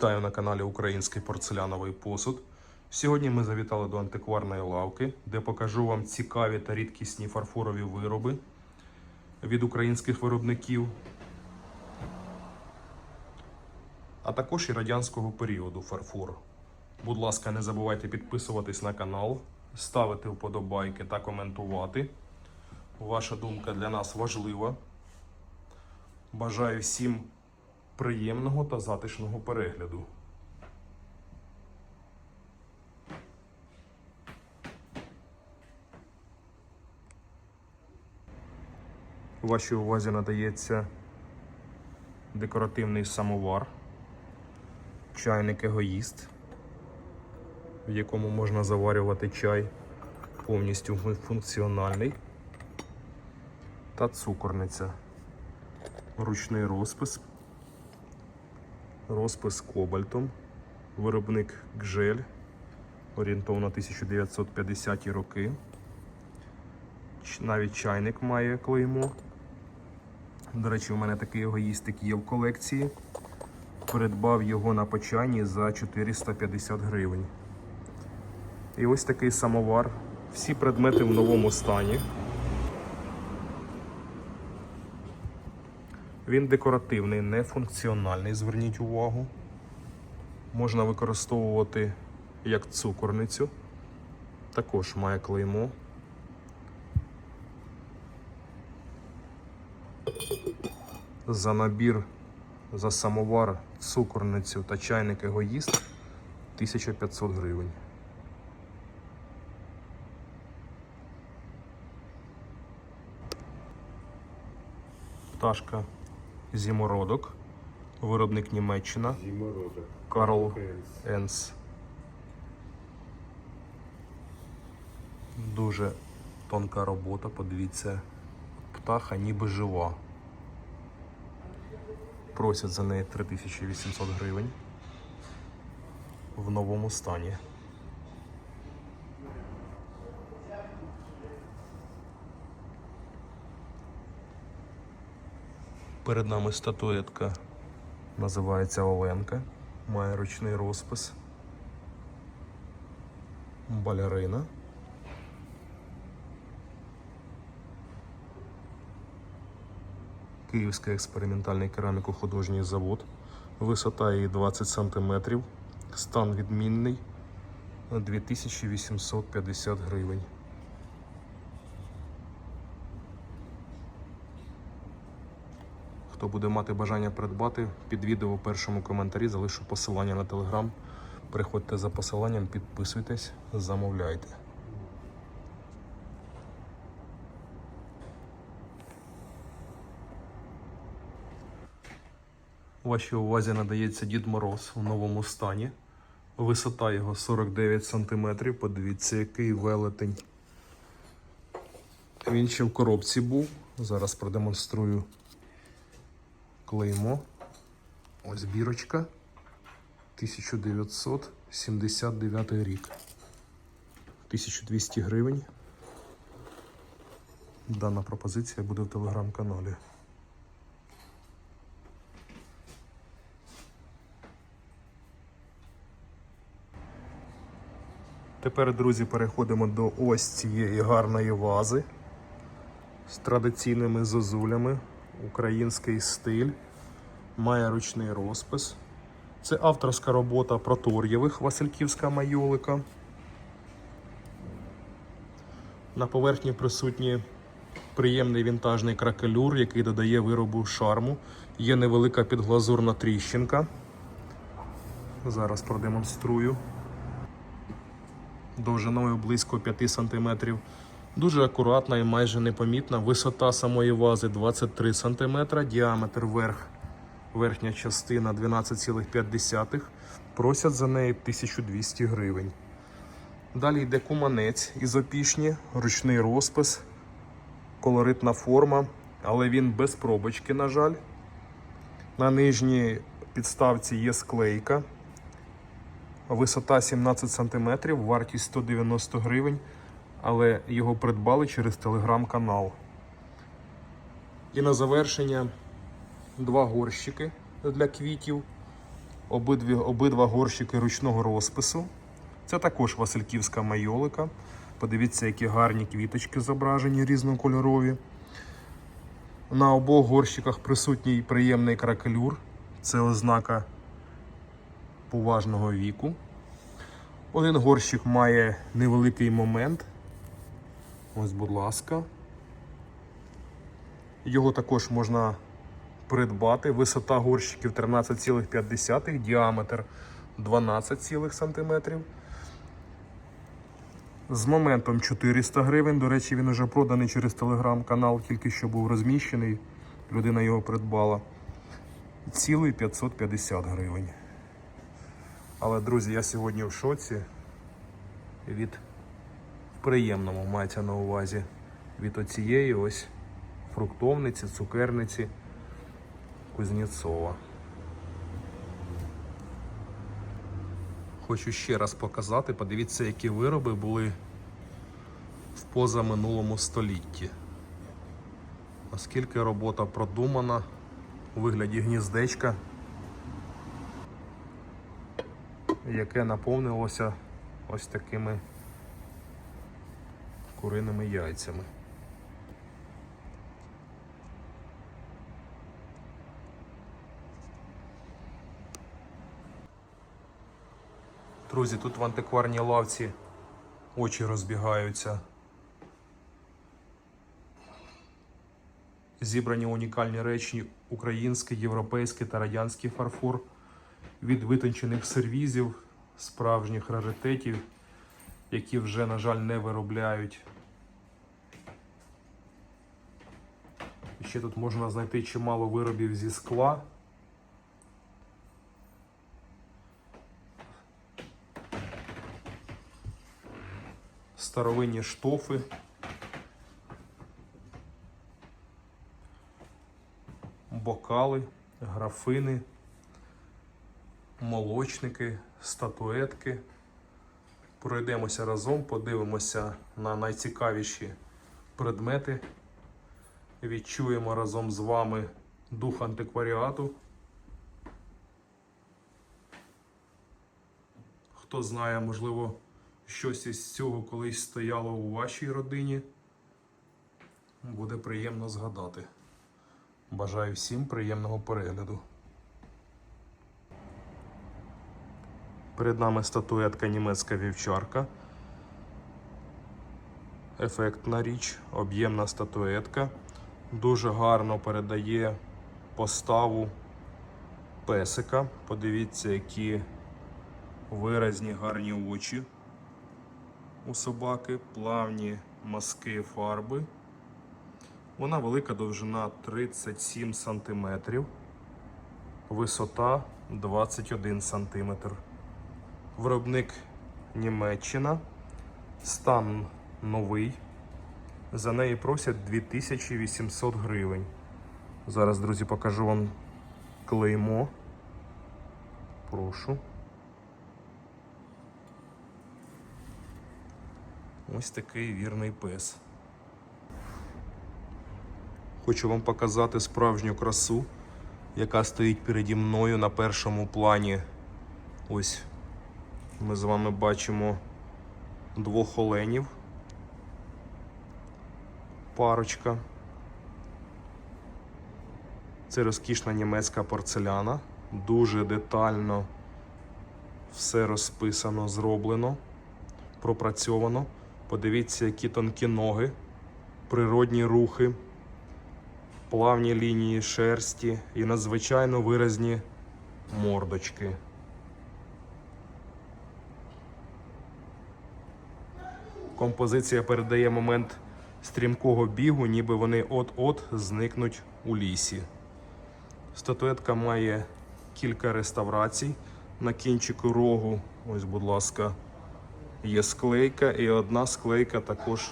Вітаю на каналі Український порцеляновий посуд. Сьогодні ми завітали до антикварної лавки, де покажу вам цікаві та рідкісні фарфорові вироби від українських виробників, а також і радянського періоду фарфор. Будь ласка, не забувайте підписуватись на канал, ставити вподобайки та коментувати. Ваша думка для нас важлива. Бажаю всім приємного та затишного перегляду. Вашій увазі надається декоративний самовар, чайник егоїст, в якому можна заварювати чай повністю функціональний, та цукорниця, ручний розпис Розпис кобальтом. Виробник Гжель. Орієнтовно 1950-ті роки. Навіть чайник має клеймо. До речі, у мене такий егоїстик є в колекції. Придбав його на почайні за 450 гривень. І ось такий самовар. Всі предмети в новому стані. Він декоративний, не функціональний, зверніть увагу. Можна використовувати як цукорницю. Також має клеймо. За набір за самовар, цукорницю та чайник егоїст 1500 гривень. Пташка зімородок, виробник Німеччина, Зимородок. Карл Енс. Дуже тонка робота, подивіться, птаха ніби жива. Просять за неї 3800 гривень в новому стані. Перед нами статуетка називається Оленка, має ручний розпис. Балерина. Київський експериментальний кераміко-художній завод. Висота її 20 см. Стан відмінний. 2850 гривень. Хто буде мати бажання придбати, під відео у першому коментарі залишу посилання на телеграм. Приходьте за посиланням, підписуйтесь, замовляйте. Вашій увазі надається Дід Мороз у новому стані. Висота його 49 см. Подивіться, який велетень. Він ще в коробці був. Зараз продемонструю клеймо. Ось бірочка. 1979 рік. 1200 гривень. Дана пропозиція буде в телеграм-каналі. Тепер, друзі, переходимо до ось цієї гарної вази з традиційними зозулями. Український стиль. Має ручний розпис. Це авторська робота Протор'євих Васильківська майолика. На поверхні присутні приємний вінтажний кракелюр, який додає виробу шарму. Є невелика підглазурна тріщинка. Зараз продемонструю. Довжиною близько 5 см. Дуже акуратна і майже непомітна. Висота самої вази 23 см, діаметр верх, верхня частина 12,5. Просять за неї 1200 гривень. Далі йде куманець із опішні, ручний розпис, колоритна форма, але він без пробочки, на жаль. На нижній підставці є склейка. Висота 17 см, вартість 190 гривень, але його придбали через телеграм-канал. І на завершення два горщики для квітів Обидві, обидва горщики ручного розпису. Це також Васильківська майолика. Подивіться, які гарні квіточки зображені різнокольорові. На обох горщиках присутній приємний кракелюр. Це ознака поважного віку. Один горщик має невеликий момент. Ось, будь ласка. Його також можна придбати. Висота горщиків 13,5, діаметр 12 см. З моментом 400 гривень. До речі, він вже проданий через телеграм-канал, тільки що був розміщений. Людина його придбала. Цілий 550 гривень. Але, друзі, я сьогодні в шоці від приємному мається на увазі від оцієї ось фруктовниці, цукерниці Кузнєцова. Хочу ще раз показати, подивіться, які вироби були в позаминулому столітті. Наскільки робота продумана у вигляді гніздечка, яке наповнилося ось такими куриними яйцями. Друзі, тут в антикварній лавці очі розбігаються. Зібрані унікальні речі український, європейський та радянський фарфор від витончених сервізів, справжніх раритетів, які вже, на жаль, не виробляють. Ще тут можна знайти чимало виробів зі скла. Старовинні штофи. Бокали, графини, молочники, статуетки. Пройдемося разом, подивимося на найцікавіші предмети. Відчуємо разом з вами дух антикваріату. Хто знає, можливо, щось із цього колись стояло у вашій родині. Буде приємно згадати. Бажаю всім приємного перегляду. Перед нами статуетка німецька вівчарка. Ефектна річ, об'ємна статуетка. Дуже гарно передає поставу песика. Подивіться, які виразні гарні очі у собаки, плавні мазки фарби. Вона велика довжина 37 см, висота 21 см. Виробник Німеччина, стан новий. За неї просять 2800 гривень. Зараз, друзі, покажу вам клеймо. Прошу. Ось такий вірний пес. Хочу вам показати справжню красу, яка стоїть переді мною на першому плані. Ось ми з вами бачимо двох оленів. Парочка. Це розкішна німецька порцеляна. Дуже детально все розписано, зроблено, пропрацьовано. Подивіться, які тонкі ноги, природні рухи, плавні лінії шерсті і надзвичайно виразні мордочки. Композиція передає момент стрімкого бігу, ніби вони от-от зникнуть у лісі. Статуетка має кілька реставрацій. На кінчику рогу, ось, будь ласка, є склейка, і одна склейка також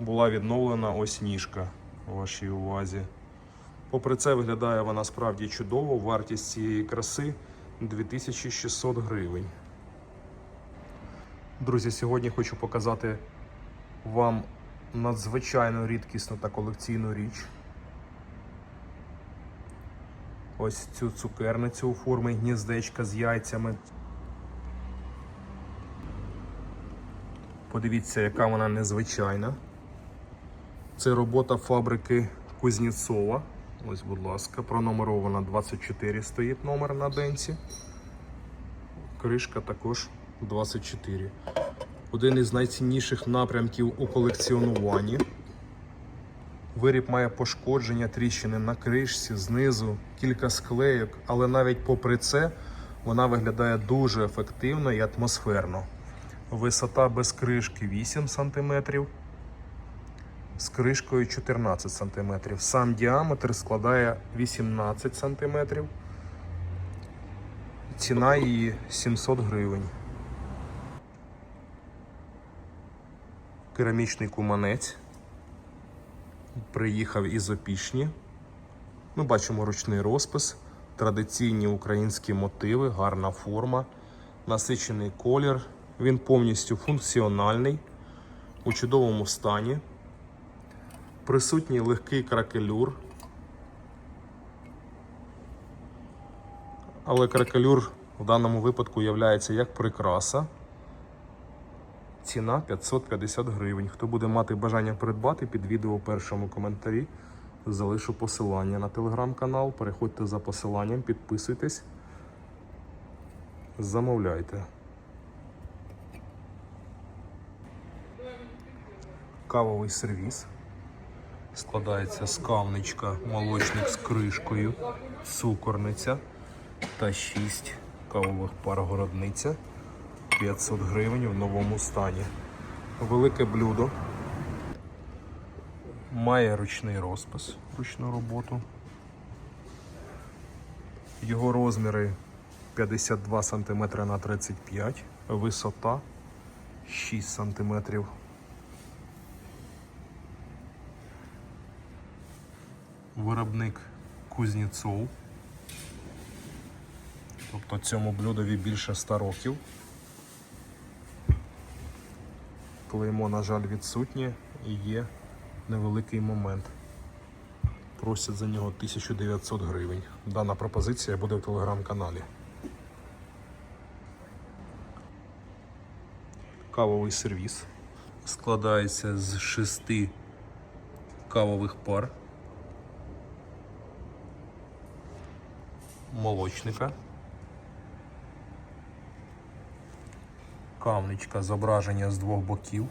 була відновлена ось ніжка у вашій увазі. Попри це, виглядає вона справді чудово. Вартість цієї краси 2600 гривень. Друзі, сьогодні хочу показати вам надзвичайно рідкісну та колекційну річ. ось цю цукерницю у формі гніздечка з яйцями. Подивіться, яка вона незвичайна. Це робота фабрики Кузнєцова. Ось, будь ласка, пронумерована 24 стоїть номер на денці. Кришка також 24. Один із найцінніших напрямків у колекціонуванні. Виріб має пошкодження тріщини на кришці, знизу, кілька склейок, але навіть попри це вона виглядає дуже ефективно і атмосферно. Висота без кришки 8 см, з кришкою 14 см. Сам діаметр складає 18 см. Ціна її 700 гривень. Керамічний куманець. Приїхав із Опішні. Ми бачимо ручний розпис, традиційні українські мотиви, гарна форма, насичений колір. Він повністю функціональний, у чудовому стані. Присутній легкий кракелюр. Але кракелюр в даному випадку є як прикраса. Ціна 550 гривень. Хто буде мати бажання придбати під відео у першому коментарі, залишу посилання на телеграм-канал. Переходьте за посиланням, підписуйтесь, замовляйте. Кавовий сервіс. Складається з кавничка, молочник з кришкою, цукорниця та 6 кавових пар городниця. 500 гривень в новому стані. Велике блюдо. Має ручний розпис, ручну роботу. Його розміри 52 см на 35 висота 6 см. Виробник Кузнєцов. Тобто цьому блюдові більше 100 років. Клеймо, на жаль, відсутнє і є невеликий момент. Просять за нього 1900 гривень. Дана пропозиція буде в телеграм-каналі. Кавовий сервіс складається з шести кавових пар, молочника. Кавничка зображення з двох боків.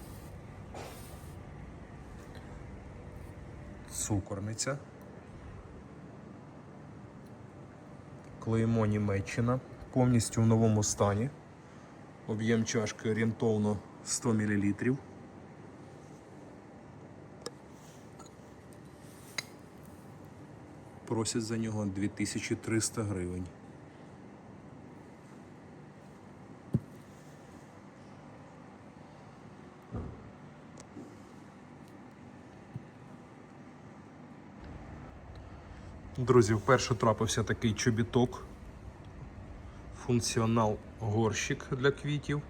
Цукорниця. Клеймо Німеччина. Повністю в новому стані. Об'єм чашки орієнтовно 100 мл. Просять за нього 2300 гривень. Друзі, вперше трапився такий чобіток. Функціонал горщик для квітів.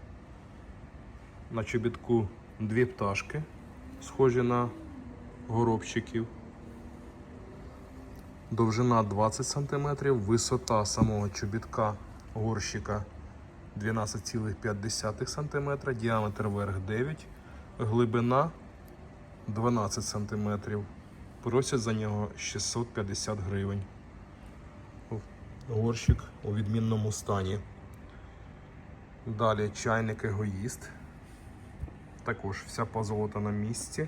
На чобітку дві пташки, схожі на горобчиків. Довжина 20 см, висота самого чобітка горщика 12,5 см, діаметр верх 9, глибина 12 см. Просять за нього 650 гривень. Горщик у відмінному стані. Далі чайник егоїст. Також вся позолота на місці.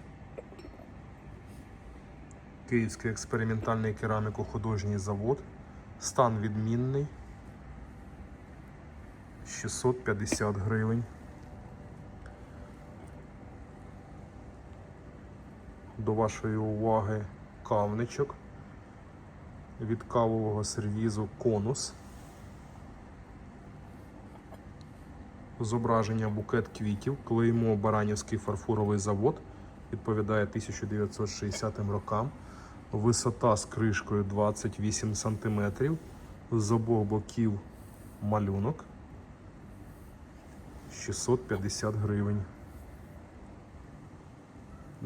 Київський експериментальний кераміко-художній завод. Стан відмінний. 650 гривень. До вашої уваги кавничок від кавового сервізу конус. Зображення букет квітів, клеймо Баранівський фарфоровий завод. Відповідає 1960 рокам. Висота з кришкою 28 см. З обох боків малюнок 650 гривень.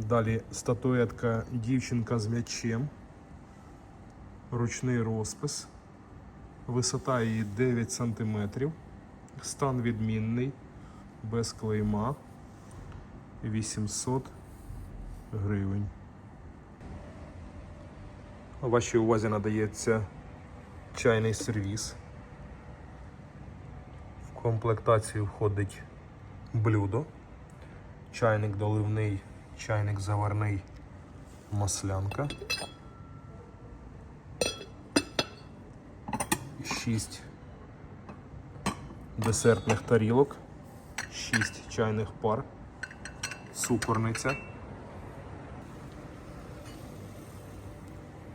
Далі статуетка дівчинка з м'ячем. Ручний розпис. Висота її 9 см. Стан відмінний, без клейма. 800 гривень. Вашій увазі надається чайний сервіс. В комплектацію входить блюдо, чайник доливний, чайник заварний, маслянка. 6 десертних тарілок, 6 чайних пар, цукорниця,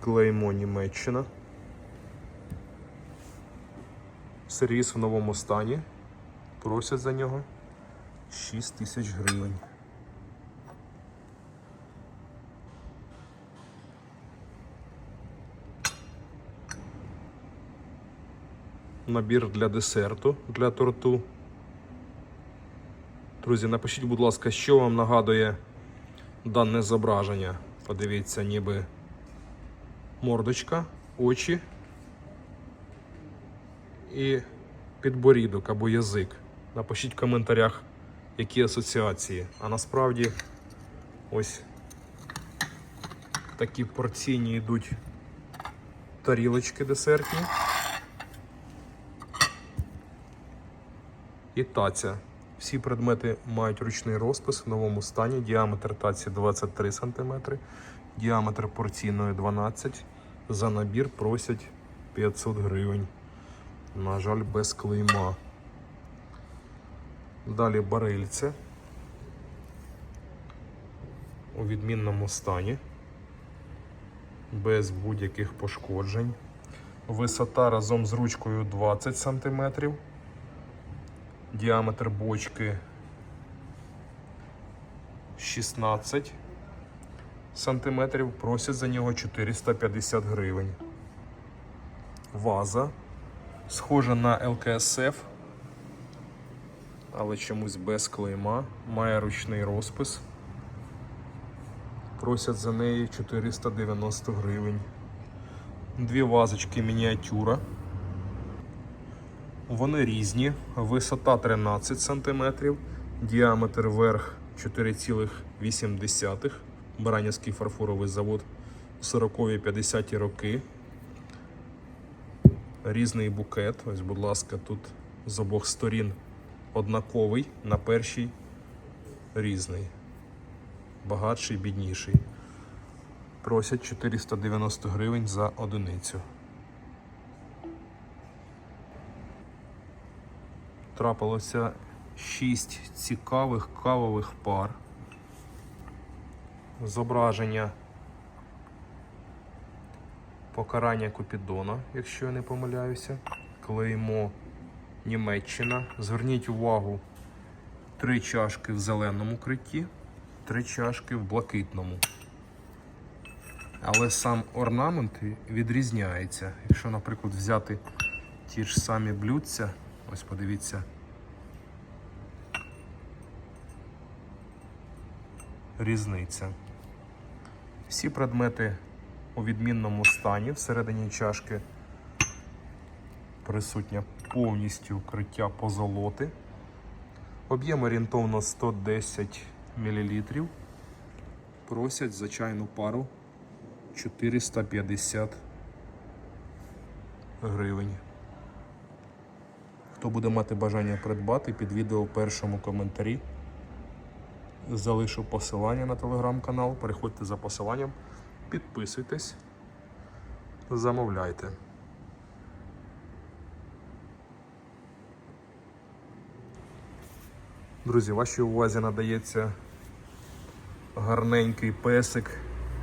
клеймо Німеччина. Сервіс в новому стані. Просять за нього 6 тисяч гривень. Набір для десерту для торту. Друзі, напишіть, будь ласка, що вам нагадує дане зображення. Подивіться, ніби мордочка, очі і підборідок або язик. Напишіть в коментарях, які асоціації. А насправді ось такі порційні йдуть тарілочки десертні. І таця. Всі предмети мають ручний розпис в новому стані. Діаметр таці 23 см, діаметр порційної 12 За набір просять 500 гривень. На жаль, без клейма. Далі барильце у відмінному стані, без будь-яких пошкоджень. Висота разом з ручкою 20 см. Діаметр бочки 16 сантиметрів. Просять за нього 450 гривень. Ваза. Схожа на ЛКСФ, але чомусь без клейма. Має ручний розпис. Просять за неї 490 гривень. Дві вазочки мініатюра. Вони різні. Висота 13 см, діаметр верх 4,8. Баранівський фарфоровий завод 40-50 роки. Різний букет. Ось, будь ласка, тут з обох сторін однаковий, на першій різний. Багатший, бідніший. Просять 490 гривень за одиницю. Трапилося шість цікавих кавових пар. Зображення покарання Купідона, якщо я не помиляюся. Клеймо Німеччина. Зверніть увагу, три чашки в зеленому критті, три чашки в блакитному. Але сам орнамент відрізняється. Якщо, наприклад, взяти ті ж самі блюдця, Ось подивіться. Різниця. Всі предмети у відмінному стані всередині чашки присутня повністю укриття позолоти. Об'єм орієнтовно 110 мл. Просять за чайну пару 450 гривень. Хто буде мати бажання придбати, під відео в першому коментарі залишу посилання на телеграм-канал. Переходьте за посиланням, підписуйтесь, замовляйте. Друзі, вашій увазі надається гарненький песик,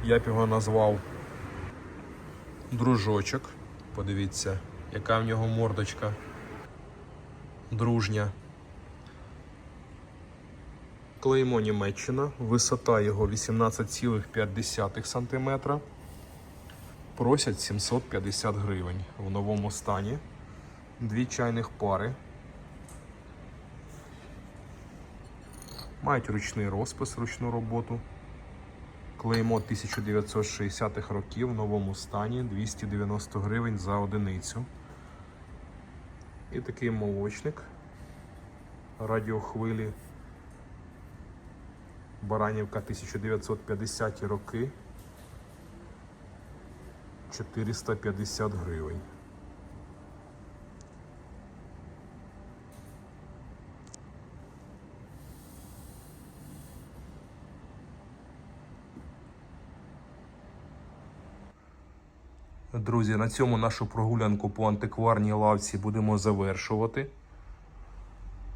я б його назвав дружочок. Подивіться, яка в нього мордочка дружня. Клеймо Німеччина, висота його 18,5 см. Просять 750 гривень в новому стані. Дві чайних пари. Мають ручний розпис, ручну роботу. Клеймо 1960-х років в новому стані 290 гривень за одиницю. І такий молочник. Радіохвилі. Баранівка 1950 роки. 450 гривень. Друзі, на цьому нашу прогулянку по антикварній лавці будемо завершувати.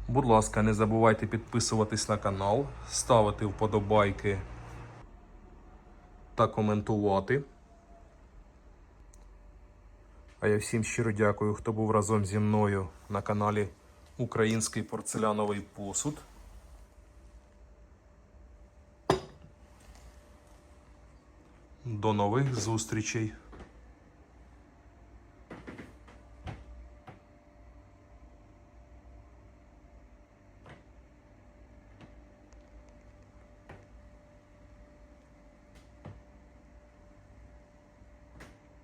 Будь ласка, не забувайте підписуватись на канал, ставити вподобайки та коментувати. А я всім щиро дякую, хто був разом зі мною на каналі Український порцеляновий посуд. До нових зустрічей!